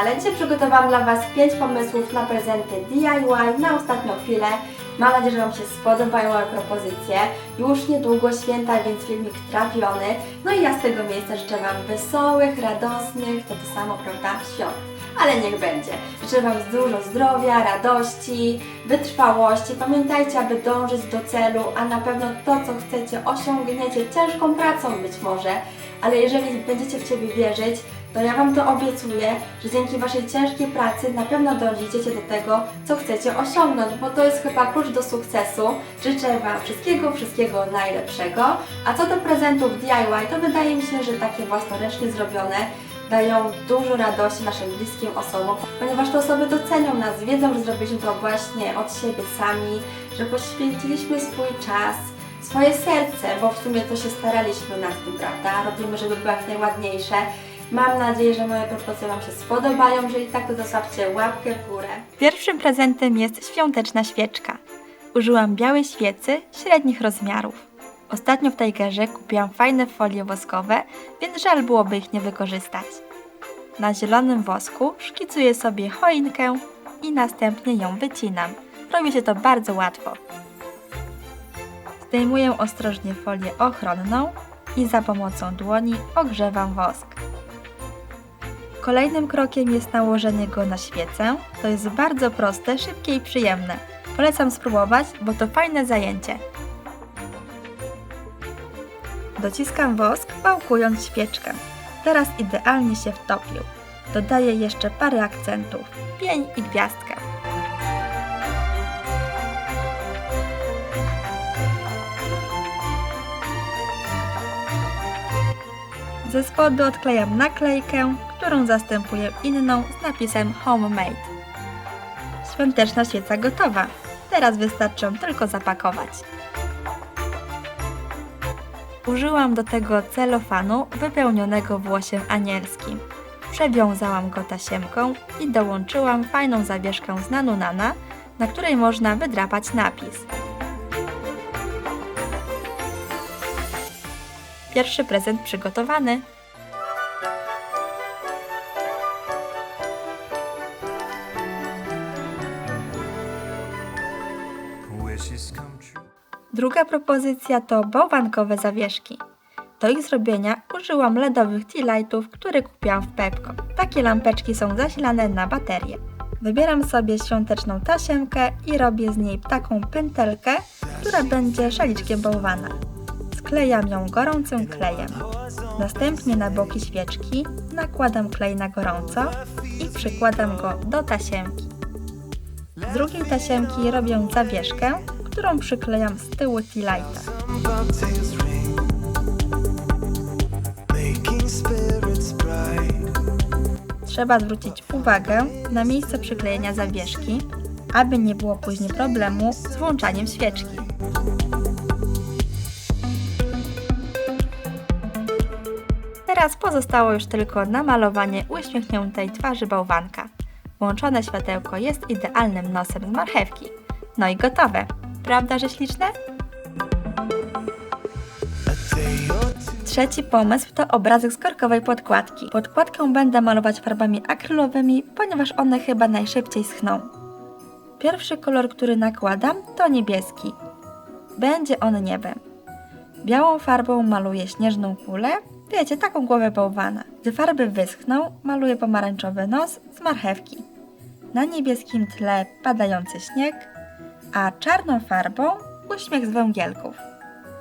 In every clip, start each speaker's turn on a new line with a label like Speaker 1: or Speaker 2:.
Speaker 1: kanale. Dzisiaj przygotowałam dla Was 5 pomysłów na prezenty DIY na ostatnią chwilę. Mam nadzieję, że Wam się spodobają moje propozycje. Już niedługo święta, więc filmik trafiony. No i ja z tego miejsca życzę Wam wesołych, radosnych, to to samo, prawda, świąt. Ale niech będzie. Życzę Wam dużo zdrowia, radości, wytrwałości. Pamiętajcie, aby dążyć do celu, a na pewno to, co chcecie, osiągniecie ciężką pracą być może, ale jeżeli będziecie w siebie wierzyć, to ja Wam to obiecuję, że dzięki Waszej ciężkiej pracy na pewno dążycie do tego, co chcecie osiągnąć, bo to jest chyba klucz do sukcesu. Życzę Wam wszystkiego, wszystkiego najlepszego. A co do prezentów DIY, to wydaje mi się, że takie własnoręcznie zrobione dają dużo radości naszym bliskim osobom, ponieważ te osoby docenią nas, wiedzą, że zrobiliśmy to właśnie od siebie sami, że poświęciliśmy swój czas, swoje serce, bo w sumie to się staraliśmy nad tym, prawda? Robimy, żeby było jak najładniejsze. Mam nadzieję, że moje propozycje Wam się spodobają. Jeżeli tak, to zostawcie łapkę w górę. Pierwszym prezentem jest świąteczna świeczka. Użyłam białej świecy średnich rozmiarów. Ostatnio w Tigerze kupiłam fajne folie woskowe, więc żal byłoby ich nie wykorzystać. Na zielonym wosku szkicuję sobie choinkę i następnie ją wycinam. Robi się to bardzo łatwo. Zdejmuję ostrożnie folię ochronną i za pomocą dłoni ogrzewam wosk. Kolejnym krokiem jest nałożenie go na świecę. To jest bardzo proste, szybkie i przyjemne. Polecam spróbować, bo to fajne zajęcie. Dociskam wosk, wałkując świeczkę. Teraz idealnie się wtopił. Dodaję jeszcze parę akcentów. Pień i gwiazdkę. Ze spodu odklejam naklejkę, którą zastępuję inną z napisem Homemade. Świąteczna świeca gotowa. Teraz wystarczy tylko zapakować. Użyłam do tego celofanu wypełnionego włosiem anielskim. Przewiązałam go tasiemką i dołączyłam fajną zawieszkę z nanunana, na której można wydrapać napis. Pierwszy prezent przygotowany. Druga propozycja to bałwankowe zawieszki. Do ich zrobienia użyłam LEDowych tea lightów, które kupiłam w Pepko. Takie lampeczki są zasilane na baterię. Wybieram sobie świąteczną tasiemkę i robię z niej taką pętelkę, która będzie szaliczkiem bałwana. Sklejam ją gorącym klejem. Następnie na boki świeczki nakładam klej na gorąco i przykładam go do tasiemki. Z drugiej tasiemki robię zawieszkę, którą przyklejam z tyłu tea lighta.
Speaker 2: Bobtails ring, making spirits bright.
Speaker 1: Trzeba zwrócić uwagę na miejsce przyklejenia zawieszki, aby nie było później problemu z włączaniem świeczki. Teraz pozostało już tylko namalowanie uśmiechniętej twarzy bałwanka. Włączone światełko jest idealnym nosem z marchewki. No i gotowe. Prawda, że śliczne? Trzeci pomysł to obrazek z korkowej podkładki. Podkładkę będę malować farbami akrylowymi, ponieważ one chyba najszybciej schną. Pierwszy kolor, który nakładam to niebieski. Będzie on niebem. Białą farbą maluję śnieżną kulę, wiecie, taką głowę bałwana. Gdy farby wyschną, maluję pomarańczowy nos z marchewki. Na niebieskim tle padający śnieg, a czarną farbą uśmiech z węgielków.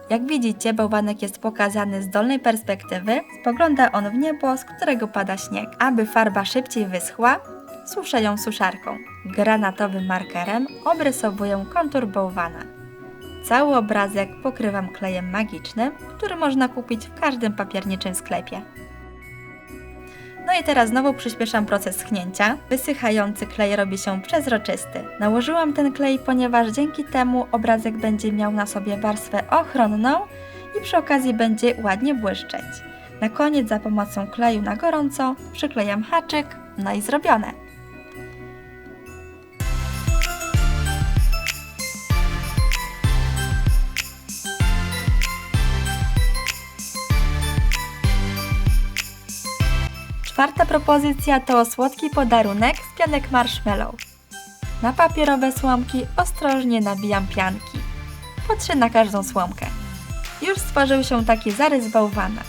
Speaker 1: Jak widzicie, bałwanek jest pokazany z dolnej perspektywy. Spogląda on w niebo, z którego pada śnieg. Aby farba szybciej wyschła, suszę ją suszarką. Granatowym markerem obrysowuję kontur bałwana. Cały obrazek pokrywam klejem magicznym, który można kupić w każdym papierniczym sklepie. No i teraz znowu przyspieszam proces schnięcia. Wysychający klej robi się przezroczysty. Nałożyłam ten klej, ponieważ dzięki temu obrazek będzie miał na sobie warstwę ochronną i przy okazji będzie ładnie błyszczeć. Na koniec za pomocą kleju na gorąco przyklejam haczyk, no i zrobione. Czwarta propozycja to słodki podarunek z pianek marshmallow. Na papierowe słomki ostrożnie nabijam pianki. Po trzy na każdą słomkę. Już stworzył się taki zarys bałwana.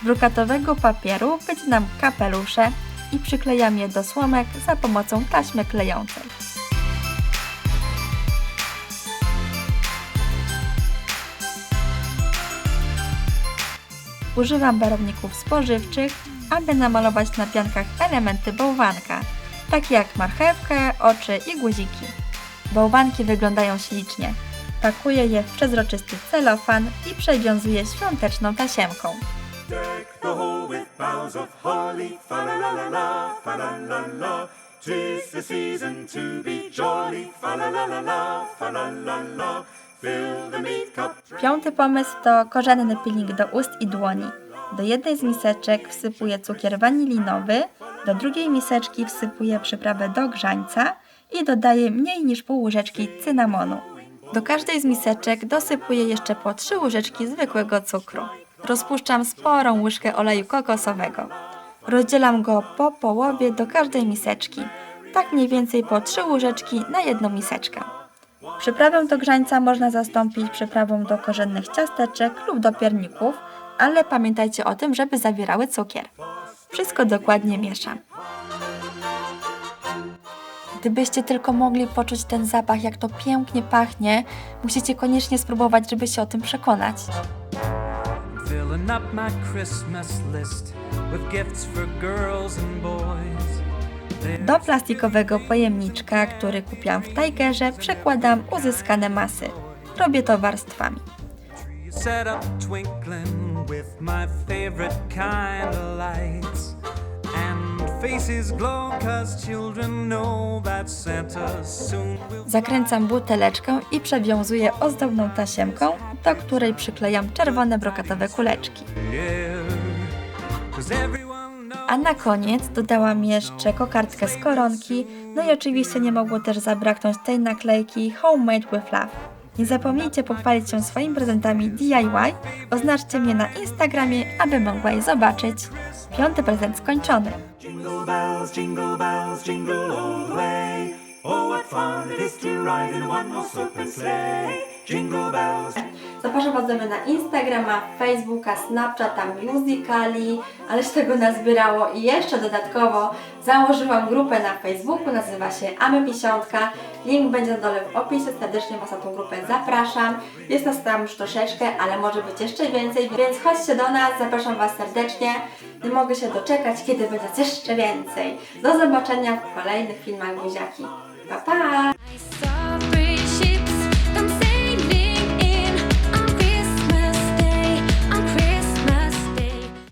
Speaker 1: Z brukatowego papieru wycinam kapelusze i przyklejam je do słomek za pomocą taśmy klejącej. Używam barwników spożywczych, aby namalować na piankach elementy bałwanka, takie jak marchewkę, oczy i guziki. Bałwanki wyglądają ślicznie. Pakuję je w przezroczysty celofan i przewiązuję świąteczną tasiemką.
Speaker 3: Deck the hall with boughs of holly, fa la la la la, fa la la la. Tis the season to be jolly, fa la la la la, fa la la la. Fill the meat cup.
Speaker 1: Piąty pomysł to korzenny peeling do ust i dłoni. Do jednej z miseczek wsypuję cukier wanilinowy, do drugiej miseczki wsypuję przyprawę do grzańca i dodaję mniej niż pół łyżeczki cynamonu. Do każdej z miseczek dosypuję jeszcze po 3 łyżeczki zwykłego cukru. Rozpuszczam sporą łyżkę oleju kokosowego. Rozdzielam go po połowie do każdej miseczki. Tak mniej więcej po 3 łyżeczki na jedną miseczkę. Przyprawę do grzańca można zastąpić przyprawą do korzennych ciasteczek lub do pierników, ale pamiętajcie o tym, żeby zawierały cukier. Wszystko dokładnie mieszam. Gdybyście tylko mogli poczuć ten zapach, jak to pięknie pachnie, musicie koniecznie spróbować, żeby się o tym przekonać.
Speaker 2: Filling up my Christmas list with gifts for girls and boys.
Speaker 1: Do plastikowego pojemniczka, który kupiłam w Tigerze, przekładam uzyskane masy. Robię to warstwami.
Speaker 2: You set up twinkling with my favorite kind of lights. And faces glow cause children know that Santa soon will
Speaker 1: Zakręcam buteleczkę i przewiązuję ozdobną tasiemką, do której przyklejam czerwone brokatowe kuleczki. A na koniec dodałam jeszcze kokardkę z koronki, no i oczywiście nie mogło też zabraknąć tej naklejki Homemade with Love. Nie zapomnijcie pochwalić się swoimi prezentami DIY, oznaczcie mnie na Instagramie, aby mogła je zobaczyć. Piąty prezent skończony.
Speaker 3: Jingle bells, jingle bells, jingle all the way. Oh, what fun it is to ride in one horse open sleigh. Jingle bells.
Speaker 1: Zapraszam Was do mnie na Instagrama, Facebooka, Snapchata, Musicali, ale się tego nazbierało i jeszcze dodatkowo założyłam grupę na Facebooku, nazywa się Amy Piesiątka. Link będzie na dole w opisie, serdecznie Was na tą grupę zapraszam. Jest nas tam już troszeczkę, ale może być jeszcze więcej, więc chodźcie do nas, zapraszam Was serdecznie. Nie mogę się doczekać, kiedy będzie jeszcze więcej. Do zobaczenia w kolejnych filmach Buziaki. Pa, pa!